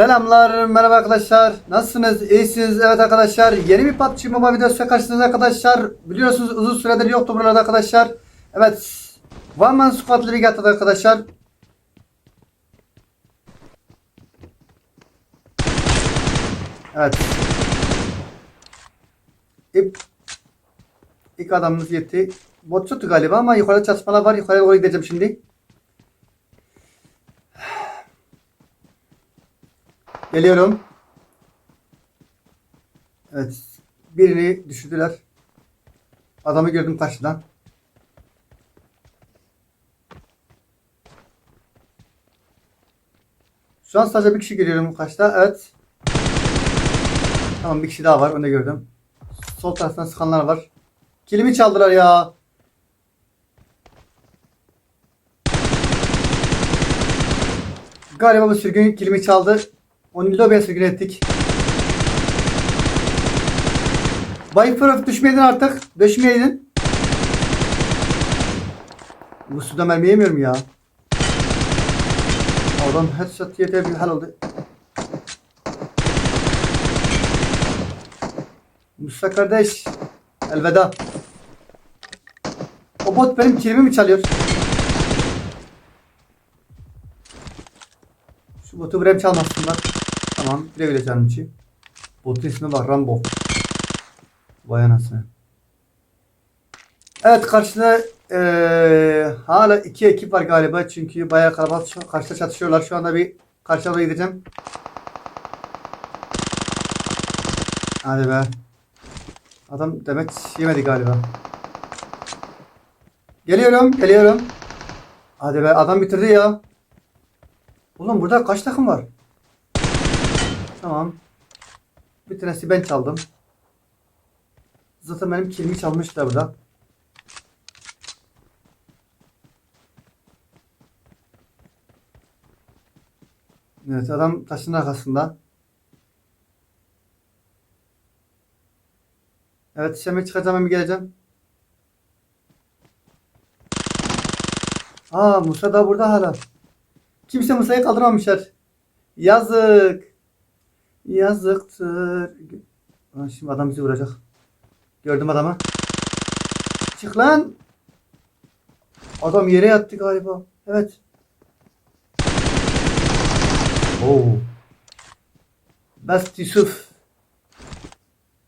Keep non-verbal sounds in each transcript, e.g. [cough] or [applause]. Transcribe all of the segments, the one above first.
Selamlar, merhaba arkadaşlar. Nasılsınız? İyisiniz? Evet arkadaşlar. Yeni bir PUBG Mobile videosu karşınızda arkadaşlar. Biliyorsunuz uzun süredir yoktu buralarda arkadaşlar. Evet. One Man Squad League atladı arkadaşlar. Evet. İlk, ilk adamımız yetti. Bot galiba ama yukarıda çatışmalar var. Yukarıya doğru gideceğim şimdi. Geliyorum. Evet. Birini düşürdüler. Adamı gördüm karşıdan. Şu an sadece bir kişi görüyorum karşıda. Evet. Tamam bir kişi daha var. Onu da gördüm. Sol taraftan sıkanlar var. Kilimi çaldılar ya. Galiba bu sürgün kilimi çaldı. Lobiye sürgün ettik. Viper düşmeydin artık. Düşmeydin. Bu suda mermi yemiyorum ya. Adam headshot yeter bir hal oldu. Musa kardeş. Elveda. O bot benim kilimi mi çalıyor? Şu botu buraya çalmasınlar. Tamam güle güle canım içi. Botun ismi var Rambo. Vay anasını. Evet karşıda eee, hala iki ekip var galiba çünkü bayağı kalabalık karşıda çatışıyorlar. Şu anda bir karşıya gideceğim. Hadi be. Adam demek yemedi galiba. Geliyorum, geliyorum. Hadi be adam bitirdi ya. Oğlum burada kaç takım var? Tamam. Bir tanesi ben çaldım. Zaten benim kilimi çalmışlar burada. Evet adam taşın arkasında. Evet işeme çıkacağım hemen geleceğim. Aa Musa da burada hala. Kimse Musa'yı kaldırmamışlar. Yazık. Yazıktır. Şimdi adam bizi vuracak. Gördüm adamı. Çık lan. Adam yere yattı galiba. Evet. Oo. Best Yusuf.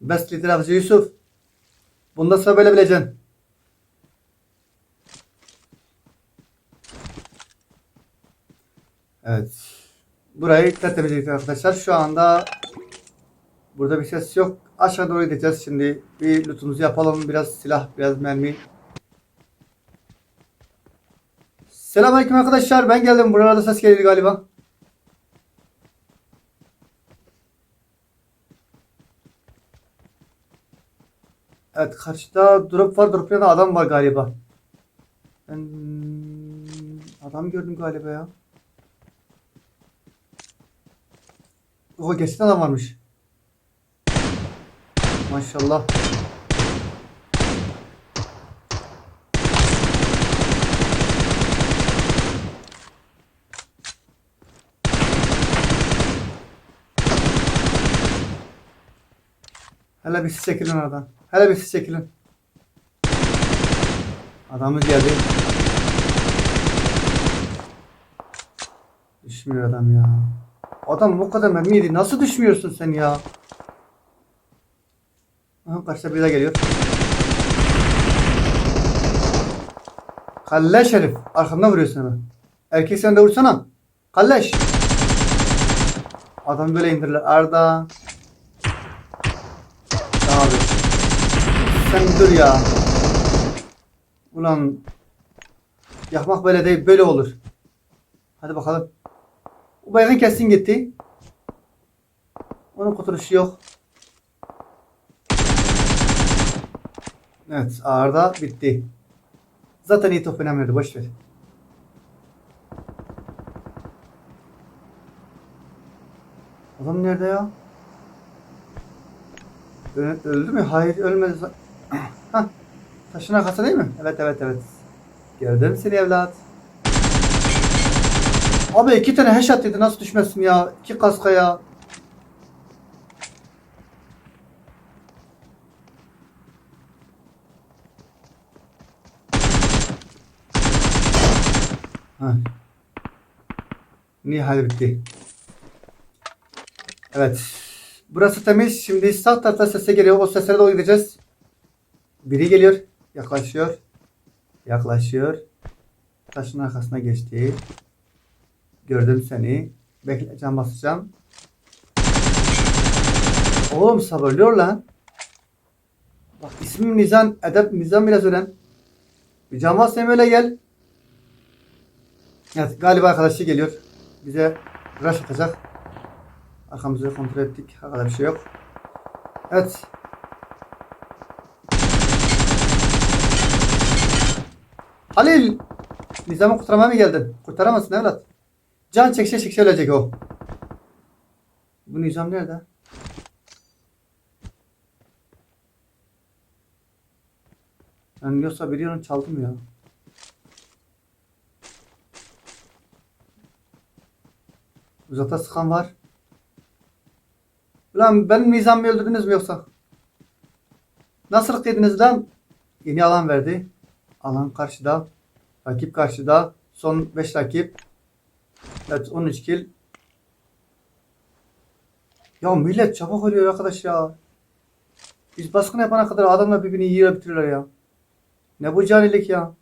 Best lider Yusuf. Bundan sonra böyle bileceksin. Evet. Burayı tertemiz ettik arkadaşlar. Şu anda burada bir ses yok. Aşağı doğru gideceğiz şimdi. Bir lootumuzu yapalım. Biraz silah, biraz mermi. Selamünaleyküm arkadaşlar. Ben geldim. Buralarda ses geliyor galiba. Evet karşıda drop var. Drop'ta da adam var galiba. Ben adam gördüm galiba ya. O gerçekten adam varmış. Maşallah. Hele bir siz çekilin oradan. Hele bir siz çekilin. Adamız geldi. Düşmüyor adam ya. Adam bu kadar mermi yedi. Nasıl düşmüyorsun sen ya? Aha karşıda biri daha geliyor. Kalleş herif. Arkamdan vuruyorsun hemen. Erkek sen de vursana. Kalleş. Adam böyle indirler. Arda. Abi. Sen dur ya. Ulan. Yakmak böyle değil. Böyle olur. Hadi bakalım. Bu baygın kesin gitti. Onun kurtuluşu yok. Evet. Ağırda bitti. Zaten iyi top oynamıyordu. Boş ver. Adam nerede ya? Ö- Öldü mü? Hayır ölmedi. [clears throat] Hah. Taşın arkası değil mi? Evet evet evet. Gördüm seni evlat. Abi iki tane headshot dedi nasıl düşmezsin ya? İki kaska ya. Ha. Nihal bitti. Evet. Burası temiz. Şimdi sağ tarafta sese geliyor. O seslere doğru gideceğiz. Biri geliyor. Yaklaşıyor. Yaklaşıyor. Taşın arkasına geçti. Gördüm seni. Bekle can basacağım. Oğlum sabırlıyor lan. Bak ismim Nizam. Edep Nizam biraz öğren. Bir can basayım öyle gel. Evet galiba arkadaşı geliyor. Bize rush atacak. Arkamızı kontrol ettik. Arkada bir şey yok. Evet. Halil! Nizam'ı kurtarmaya mı geldin? Kurtaramazsın evlat. Can çekişe çekişe ölecek o. Bu Nizam nerede? Ben yoksa biri onu çaldı mı ya? Uzakta sıkan var. Ulan benim Nizam'ı öldürdünüz mü yoksa? Nasıl yediniz lan? Yeni alan verdi. Alan karşıda. Rakip karşıda. Son 5 rakip. Evet 13 kill. Ya millet çabuk ölüyor arkadaş ya. Biz baskın yapana kadar adamlar birbirini yiyor bitiriyorlar ya. Ne bu canilik ya.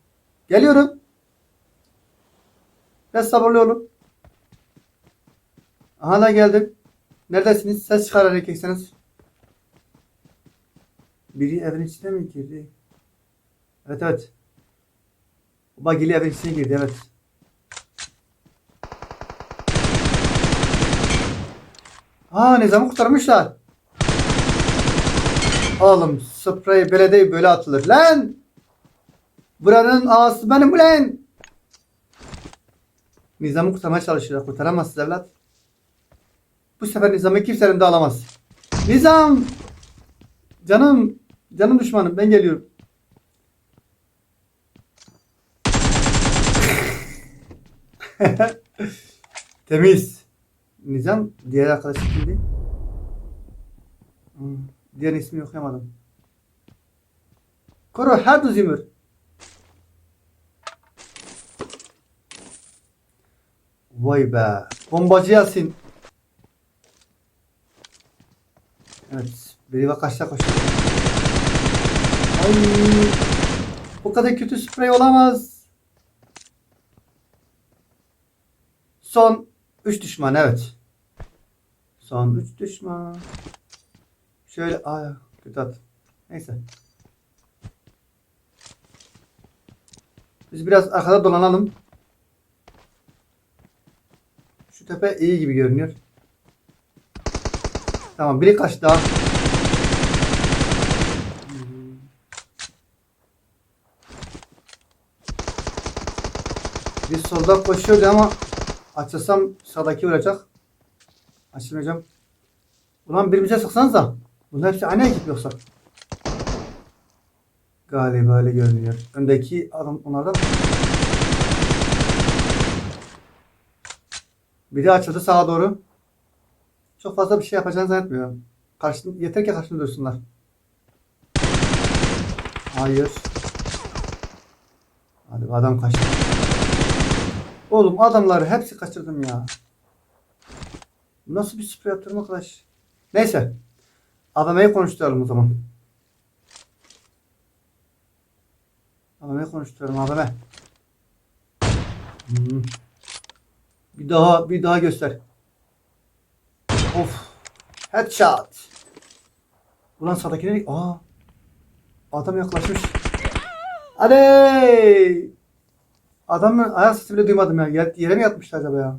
Geliyorum. Biraz sabırlı olun. Aha da geldim. Neredesiniz? Ses çıkar erkekseniz. Biri evin içine mi girdi? Evet evet. Bagili evin içine girdi evet. Aa Nizam'ı kurtarmışlar. Oğlum sprey belediye böyle atılır. Lan! Buranın ağası benim ulan! Nizam'ı kurtarmaya çalışıyorlar. Kurtaramazsınız evlat. Bu sefer Nizam'ı kimse elimde alamaz. Nizam! Canım, canım düşmanım ben geliyorum. [laughs] Temiz. Nizam diğer arkadaşı kimdi? Hmm, diğer ismini okuyamadım. Koro her düzümür. Vay be. Bombacı Yasin. Evet. Biri bak kaçta koştu. Ay. Bu kadar kötü sprey olamaz. Son 3 düşman evet. Son 3 düşman. Şöyle ay kötü at. Neyse. Biz biraz arkada dolanalım. Şu tepe iyi gibi görünüyor. Tamam biri kaç daha. Bir solda koşuyordu ama açılsam sağdaki vuracak. Açılmayacağım. Ulan birbirimize sıksanıza. Bunlar hepsi aynı ekip yoksa. Galiba öyle görünüyor. Öndeki adam onlardan? Biri açıldı sağa doğru. Çok fazla bir şey yapacağını zannetmiyorum. Karşın, yeter ki karşında dursunlar. Hayır. Hadi adam kaçtı. Oğlum adamları hepsi kaçırdım ya. Nasıl bir sprey yaptırım arkadaş? Neyse. AVM'yi konuşturalım o zaman. AVM'yi konuşturalım AVM. Hmm. Bir daha bir daha göster. Of. Headshot. Ulan sağdakine aa. Adam yaklaşmış. Hadi. Adamın ayak sesi bile duymadım ya. Yer- Yere mi yatmıştı acaba ya?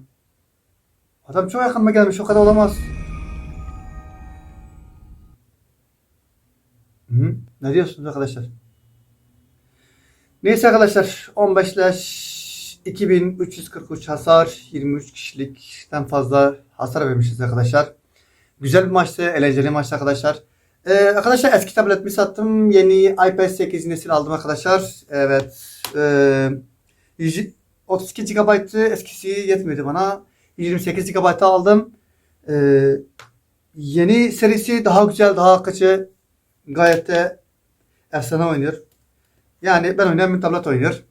Adam çok yakınıma gelmiş. O kadar olamaz. Hı? Ne diyorsunuz arkadaşlar? Neyse arkadaşlar 15 leş 2343 hasar 23 kişilikten fazla hasar vermişiz arkadaşlar. Güzel bir maçtı, eğlenceli maçtı arkadaşlar. Ee, arkadaşlar eski tabletimi sattım. Yeni iPad 8 nesil aldım arkadaşlar. Evet. Ee, 32 GB'tı eskisi yetmedi bana. 28 GB'ta aldım. Ee, yeni serisi daha güzel, daha akıcı. Gayet de efsane oynuyor. Yani ben oynayan bir tablet oynuyor.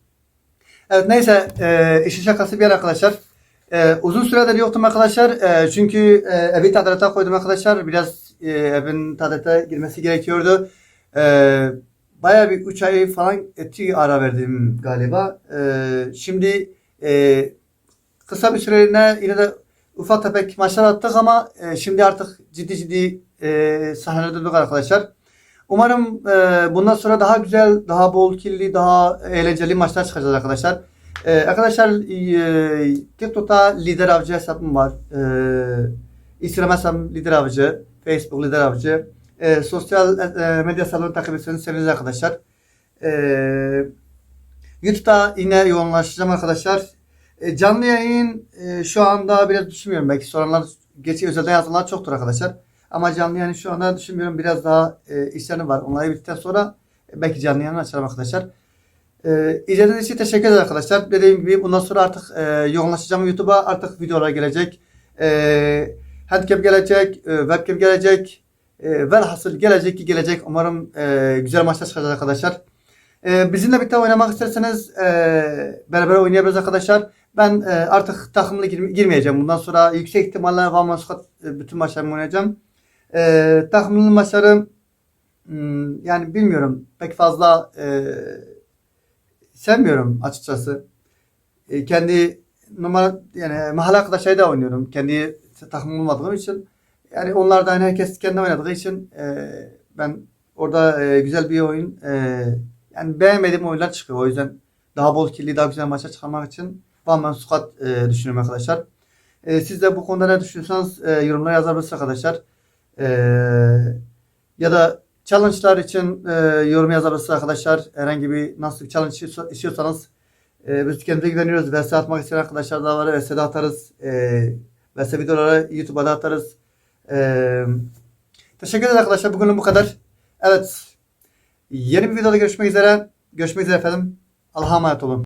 Evet neyse e, işin şakası bir yana arkadaşlar. E, uzun süredir yoktum arkadaşlar. E, çünkü e, evi tadilata koydum arkadaşlar. Biraz e, evin tadilata girmesi gerekiyordu. E, Baya bir 3 ay falan etti ara verdim galiba. E, şimdi e, kısa bir süreliğine yine de ufak tefek maçlar attık ama e, şimdi artık ciddi ciddi e, sahnelere döndük arkadaşlar. Umarım e, bundan sonra daha güzel, daha bol killi, daha eğlenceli maçlar çıkacağız arkadaşlar. E, arkadaşlar e, TikTok'ta Lider Avcı hesabım var. E, Instagram hesabım Lider Avcı, Facebook Lider Avcı. E, sosyal e, medya hesaplarını takip etseniz seviniriz arkadaşlar. E, YouTube'da yine yoğunlaşacağım arkadaşlar. E, canlı yayın e, şu anda biraz düşünmüyorum. Belki soranlar, geçi özelden yazanlar çoktur arkadaşlar. Ama canlı yayını şu anda düşünmüyorum. Biraz daha e, işlerim var. Onları bittikten sonra e, belki canlı yayını açarım arkadaşlar. E, izlediğiniz için teşekkür ederim arkadaşlar. Dediğim gibi bundan sonra artık e, yoğunlaşacağım YouTube'a. Artık videolar gelecek. E, handcam gelecek. E, webcam gelecek. E, velhasıl gelecek ki gelecek. Umarım e, güzel maçlar çıkacak arkadaşlar. E, bizimle birlikte oynamak isterseniz e, beraber oynayabiliriz arkadaşlar. Ben e, artık takımla girme- girmeyeceğim. Bundan sonra yüksek ihtimalle Van Maskat e, bütün maçlarımı oynayacağım. E, takımlı maçları hmm, yani bilmiyorum pek fazla e, sevmiyorum açıkçası. E, kendi numara yani mahalle arkadaşlarıyla oynuyorum. Kendi takımım olmadığım için. Yani onlar da hani herkes kendi oynadığı için e, ben orada e, güzel bir oyun e, yani beğenmediğim oyunlar çıkıyor. O yüzden daha bol killi, daha güzel maçlar çıkarmak için One Man Squad e, düşünüyorum arkadaşlar. E, siz de bu konuda ne düşünüyorsanız e, yorumlara yazabilirsiniz arkadaşlar. E, ya da challenge'lar için e, yorum yazabilirsiniz arkadaşlar. Herhangi bir nasıl bir challenge istiyorsa- istiyorsanız e, biz kendimize güveniyoruz. VS atmak isteyen arkadaşlar da var. VS'de atarız. E, VS videoları YouTube'a da atarız. Teşekkür ederiz arkadaşlar. Bugün bu kadar. Evet. Yeni bir videoda görüşmek üzere. Görüşmek üzere efendim. Allah'a emanet olun.